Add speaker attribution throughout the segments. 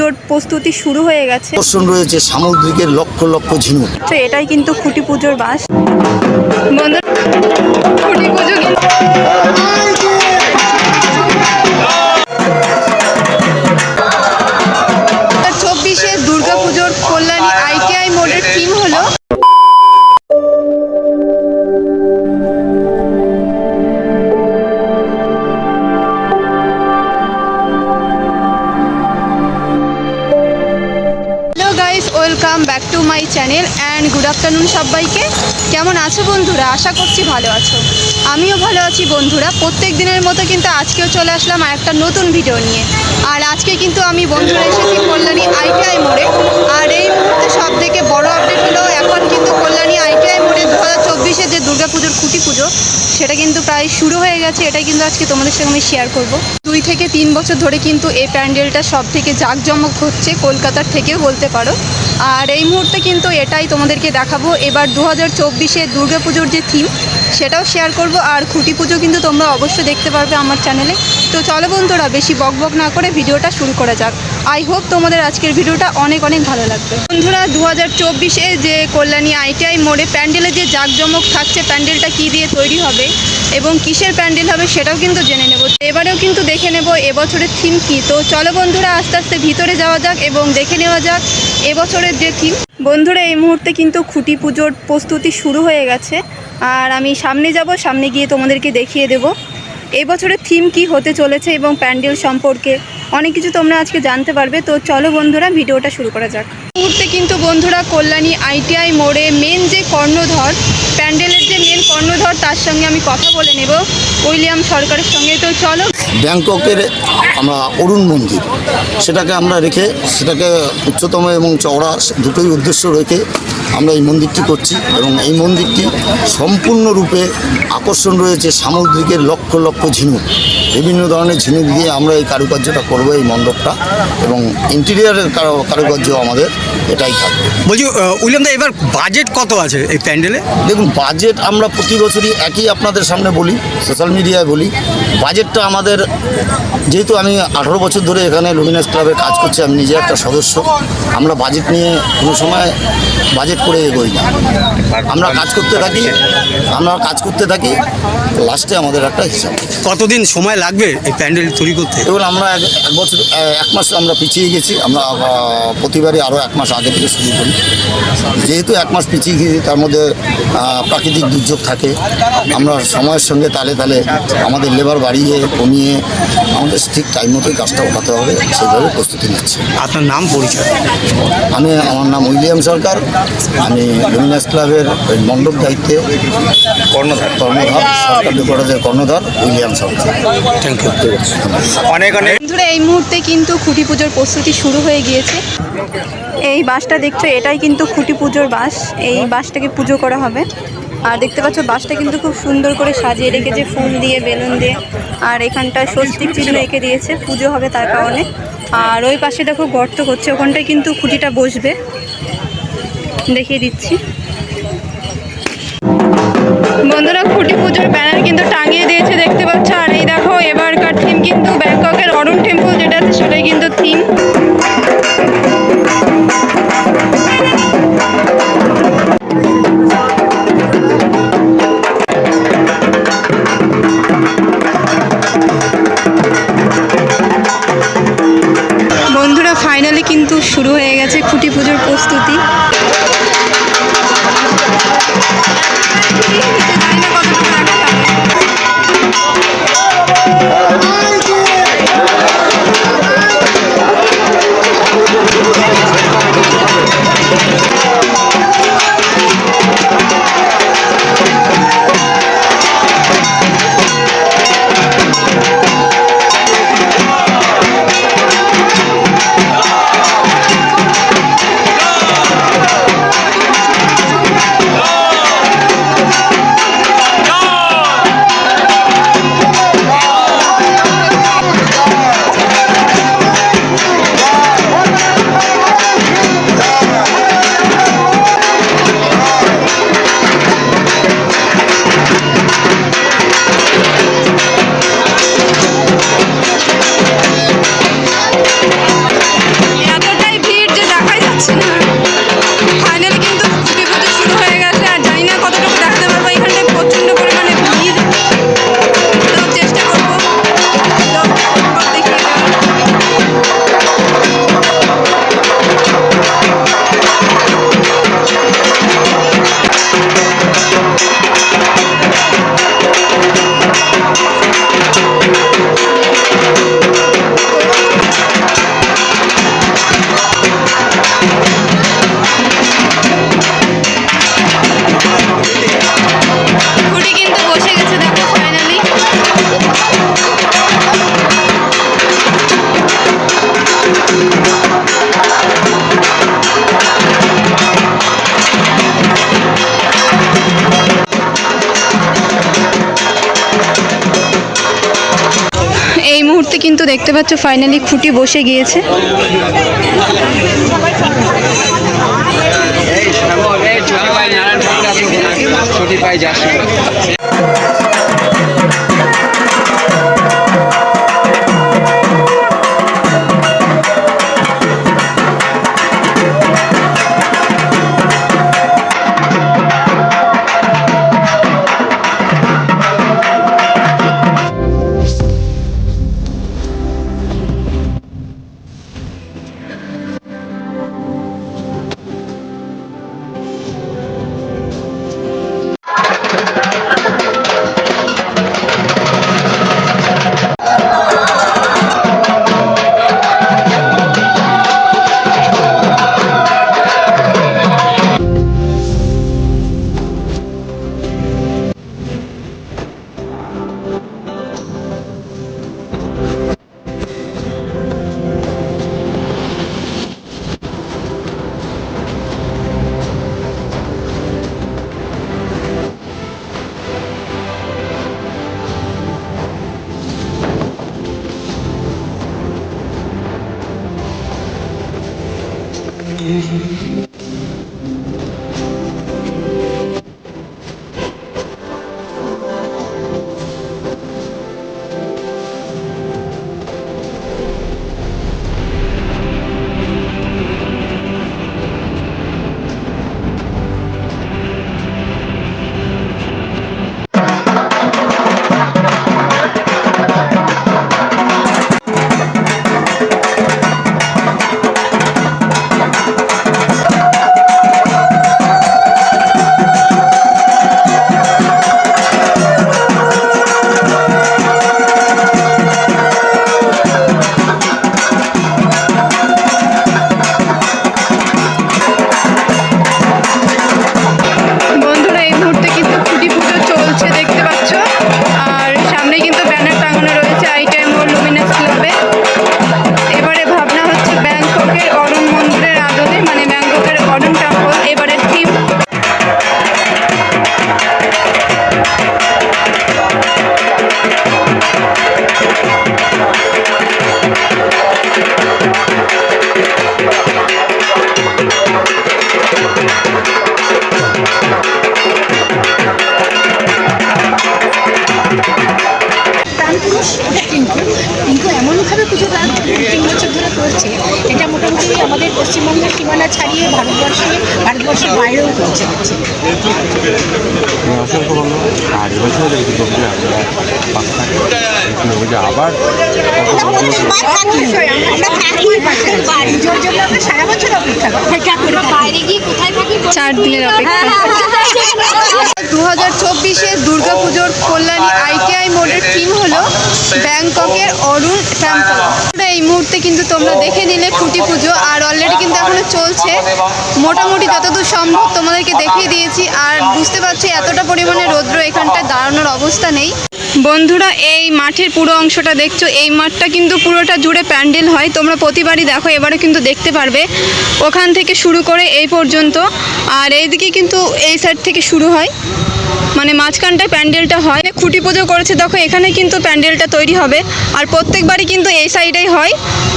Speaker 1: জোর প্রস্তুতি শুরু হয়ে গেছে।
Speaker 2: প্রশ্ন রয়েছে সামুদ্রিকের লক্ষ লক্ষ ঝিনুক।
Speaker 1: তো এটাই কিন্তু খুঁটি পুজোর বাস। বন্ধু খুঁটি পুজো অ্যান্ড গুড আফটারনুন সবাইকে। কেমন আছো বন্ধুরা? আশা করছি ভালো আছো। আমিও ভালো আছি বন্ধুরা। প্রত্যেক দিনের মতো কিন্তু আজকেও চলে আসলাম আর একটা নতুন ভিডিও নিয়ে। আর আজকে কিন্তু আমি বন্ধুরা এসেছি কল্যাণী আইটিআই মোড়ে। আর এই মুহূর্তে সব থেকে বড় আপডেট হলো, এখন কিন্তু কল্যাণী আইটিআই মোড়ে দু হাজার চব্বিশে যে দুর্গাপুজোর খুঁটি পুজো সেটা কিন্তু প্রায় শুরু হয়ে গেছে। এটাই কিন্তু আজকে তোমাদের সঙ্গে আমি শেয়ার করব। দুই থেকে তিন বছর ধরে কিন্তু এই প্যান্ডেলটা সব থেকে জাঁকজমক হচ্ছে কলকাতার থেকেও বলতে পারো। আর এই মুহূর্তে কিন্তু এটাই তোমাদেরকে দেখাবো। এবার দু হাজার চব্বিশে দুর্গাপুজোর যে থিম সেটাও শেয়ার করব। আর খুঁটি পুজো কিন্তু তোমরা অবশ্যই দেখতে পারবে আমার চ্যানেলে তো চলো বন্ধুরা, বেশি বক বক না করে ভিডিওটা শুরু করা যাক। আই হোপ তোমাদের আজকের ভিডিওটা অনেক অনেক ভালো লাগবে। বন্ধুরা দু হাজার চব্বিশে যে কল্যাণী আইটিআই মোড়ে প্যান্ডেলে যে জাঁকজমক থাকছে, প্যান্ডেলটা কী দিয়ে তৈরি হবে এবং কিসের প্যান্ডেল হবে সেটাও কিন্তু জেনে নেব। এবারেও কিন্তু দেখে নেব এবছরের থিম কী। তো চলো বন্ধুরা, আস্তে আস্তে ভিতরে যাওয়া যাক এবং দেখে নেওয়া যাক এবছরের যে থিম। বন্ধুরা, এই মুহূর্তে কিন্তু খুঁটি পুজোর প্রস্তুতি শুরু হয়ে গেছে। আর আমি সামনে যাব, সামনে গিয়ে তোমাদেরকে দেখিয়ে দেব। এই বছরের থিম কি হতে চলেছে এবং প্যান্ডেল সম্পর্কে অনেক কিছু তোমরা আজকে জানতে পারবে। তো চলো বন্ধুরা, ভিডিওটা শুরু করা যাক। মুহূর্তে কিন্তু বন্ধুরা কল্যাণী আইটিআই মোড়ে মেন যে কর্ণধর, প্যান্ডেলের যে মেন কর্ণধর, তার সঙ্গে আমি কথা বলে নেব। উইলিয়াম সরকারের সঙ্গে। তো চলো।
Speaker 2: ব্যাংককের আমরা অরুণ মন্দির। সেটাকে আমরা রেখে, সেটাকে উচ্চতম এবং চওড়া দুটোই উদ্দেশ্য রেখে আমরা এই মন্দিরটি করছি এবং এই মন্দিরটি সম্পূর্ণরূপে আকর্ষণ রয়েছে সামুদ্রিকের লক্ষ লক্ষ ঝিনুক। বিভিন্ন ধরনের ঝিনুক দিয়ে আমরা এই কারুকার্যটা করব এই মণ্ডপটা। এবং ইন্টেরিয়ারের কারু- কারুকার্য আমাদের এটাই থাকবে।
Speaker 3: বলছি আহ, উইলিয়াম দা এবার বাজেট কত আছে এই প্যান্ডেলে?
Speaker 2: দেখুন বাজেট আমরা প্রতি বছরই একই আপনাদের সামনে বলি সোশ্যাল মিডিয়ায় বলি। বাজেটটা আমাদের যেহেতু আমি আঠারো বছর ধরে এখানে লুমিনাস ক্লাবে কাজ করছি আমি নিজে একটা সদস্য। আমরা বাজেট নিয়ে কোনো সময় বাজেট করে এগোই না। আমরা কাজ করতে থাকি আমরা কাজ করতে থাকি লাস্টে আমাদের একটা হিসাব।
Speaker 3: কতদিন সময় লাগবে এই প্যান্ডেল তৈরি করতে?
Speaker 2: এবার আমরা এক বছর এক মাস আমরা পিছিয়ে গেছি। আমরা প্রতিবারই আরও এক মাস আগে থেকে শুরু করি। যেহেতু এক মাস পিছিয়ে গেছি তার মধ্যে প্রাকৃতিক দুর্যোগ থাকে। আমরা সময়ের সঙ্গে তালে তালে আমাদের লেবার বাড়িয়ে কমিয়ে আমাদের ঠিক টাইম মতোই কাজটা ওঠাতে হবে সেইভাবে প্রস্তুতি নিচ্ছি।
Speaker 3: আপনার নাম পরিচয়?
Speaker 2: আমি আমার নাম উইলিয়াম সরকার। আমি লুমিনাস ক্লাবের মণ্ডপ দায়িত্বে কর্ণধার কর্ণধার সরকার কলেজের কর্ণধার উইলিয়াম
Speaker 3: থ্যাংক ইউ অনেক অনেক।
Speaker 1: বন্ধুরা এই মুহূর্তে কিন্তু খুঁটি পুজোর প্রস্তুতি শুরু হয়ে গিয়েছে। এই বাসটা দেখছ এটাই কিন্তু খুঁটি পুজোর বাস। এই বাসটাকে পুজো করা হবে। আর দেখতে পাচ্ছ বাসটা কিন্তু খুব সুন্দর করে সাজিয়ে রেখেছে ফুল দিয়ে বেলুন দিয়ে। আর এখানটায় স্বস্তিক চিহ্ন এঁকে দিয়েছে পুজো হবে তার কারণে। আর ওই পাশে দেখো গর্ত করছে ওখানটায় কিন্তু খুঁটিটা বসবে। দেখিয়ে দিচ্ছি। বন্ধুরা খুঁটি পুজোর ব্যানার কিন্তু টাঙিয়ে দিয়েছে, দেখতে পাচ্ছ? আর এই দেখো, এবারকার থিম কিন্তু ব্যাংককের অরুণ টেম্পল যেটা আছে সেটাই কিন্তু থিম ফাইনালি কিন্তু শুরু হয়ে গেছে খুঁটি পুজোর প্রস্তুতি। কিন্তু দেখতে পাচ্ছ ফাইনালি খুঁটি বসে গিয়েছে
Speaker 4: ছুটি
Speaker 1: পাই হাজার চব্বিশে দুর্গাপুজোর কল্যাণী আইটিআই মোড়ের থিম হলো ব্যাংককের অরুণ টেম্পল এই মুহূর্তে কিন্তু তোমরা দেখে নিলে খুঁটি পুজো, আর অলরেডি কিন্তু এখনও চলছে। মোটামুটি যতদূর সম্ভব তোমাদেরকে দেখিয়ে দিয়েছি, আর বুঝতে পারছি এতটা পরিমাণে রৌদ্র এখানটায় দাঁড়ানোর অবস্থা নেই। বন্ধুরা, এই মাঠের পুরো অংশটা দেখছ, এই মাঠটা কিন্তু পুরোটা জুড়ে প্যান্ডেল হয়, তোমরা প্রতিবারই দেখো এবারে কিন্তু দেখতে পারবে। ওখান থেকে শুরু করে এই পর্যন্ত, আর এইদিকে কিন্তু এই সাইড থেকে শুরু হয়। মানে মাঝখানটায় প্যান্ডেলটা হয়। খুঁটি পুজো করেছে তখন এখানে কিন্তু প্যান্ডেলটা তৈরি হবে। আর প্রত্যেকবারই কিন্তু এই সাইডেই হয়।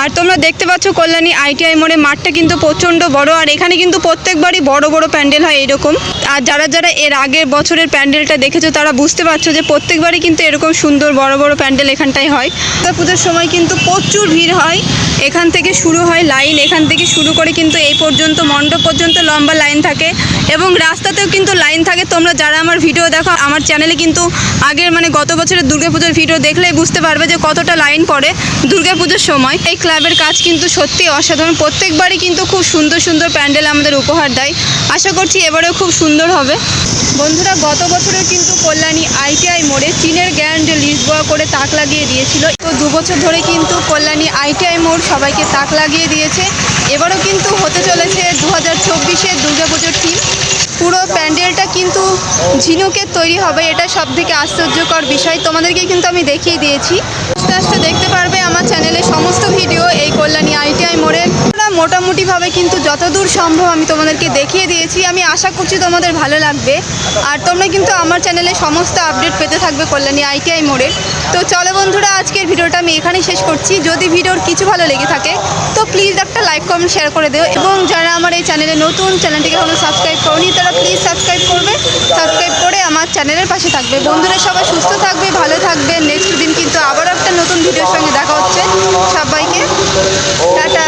Speaker 1: আর তোমরা দেখতে পাচ্ছ কল্যাণী আইটিআই মোড়ে মাঠটা কিন্তু প্রচণ্ড বড়, আর এখানে কিন্তু প্রত্যেকবারই বড় বড় প্যান্ডেল হয় এরকম। আর যারা যারা এর আগের বছরের প্যান্ডেলটা দেখেছ, তারা বুঝতে পারছ যে প্রত্যেকবারই কিন্তু এরকম সুন্দর, বড় বড় প্যান্ডেল এখানটায় হয়। দুর্গা পুজোর সময় কিন্তু প্রচুর ভিড় হয়। এখান থেকে শুরু হয় লাইন, এখান থেকে শুরু করে কিন্তু এই পর্যন্ত মণ্ডপ পর্যন্ত লম্বা লাইন থাকে। এবং রাস্তাতেও কিন্তু লাইন থাকে। তোমরা যারা আমার ভিডিও দেখো, আমার চ্যানেলে কিন্তু আগের মানে গত বছরের দুর্গাপুজোর ভিডিও দেখলেই বুঝতে পারবে যে কতটা লাইন পড়ে দুর্গাপুজোর সময়। এই ক্লাবের কাজ কিন্তু সত্যি অসাধারণ। প্রত্যেকবারই কিন্তু খুব সুন্দর সুন্দর প্যান্ডেল আমাদের উপহার দেয়। আশা করছি এবারেও খুব সুন্দর হবে। বন্ধুরা, গত বছরেও কিন্তু কল্যাণী আইটিআই মোড়ে চীনের গ্র্যান্ড লিসবোয়া করে তাক লাগিয়ে দিয়েছিল। তো দু বছর ধরে কিন্তু কল্যাণী আইটিআই মোড় সবাইকে তাক লাগিয়ে দিয়েছে। এবারও কিন্তু হতে চলেছে দু হাজার চব্বিশের দুর্গাপুজোর থিম। পুরো প্যান্ডেলটা কিন্তু ঝিনুকের তৈরি হবে, এটা সব থেকে আশ্চর্যকর বিষয়। তোমাদেরকে কিন্তু আমি দেখিয়ে দিয়েছি। আস্তে আস্তে দেখতে পারবে চ্যানেলের সমস্ত ভিডিও এই কল্যাণী আইটিআই মোড়ের আমরা মোটামুটিভাবে কিন্তু যতদূর সম্ভব আমি তোমাদেরকে দেখিয়ে দিয়েছি। আমি আশা করছি তোমাদের ভালো লাগবে। আর তোমরা কিন্তু আমার চ্যানেলে সমস্ত আপডেট পেতে থাকবে কল্যাণী আইটিআই মোড়ের তো চলো বন্ধুরা, আজকের ভিডিওটা আমি এখানেই শেষ করছি। যদি ভিডিওর কিছু ভালো লেগে থাকে, তো প্লিজ একটা লাইক, কমেন্ট, শেয়ার করে দিও। এবং যারা আমার এই চ্যানেলে নতুন, চ্যানেলটিকে এখনও সাবস্ক্রাইব করনি, তারা প্লিজ সাবস্ক্রাইব করবে। সাবস্ক্রাইব করে আমার চ্যানেলের পাশে থাকবে। বন্ধুরা, সবাই সুস্থ থাকবে, ভালো থাকবে। নেক্সট দিন কিন্তু আবারও একটা নতুন ভিডিওর সঙ্গে দেখা হচ্ছে। সবাইকে টাটা।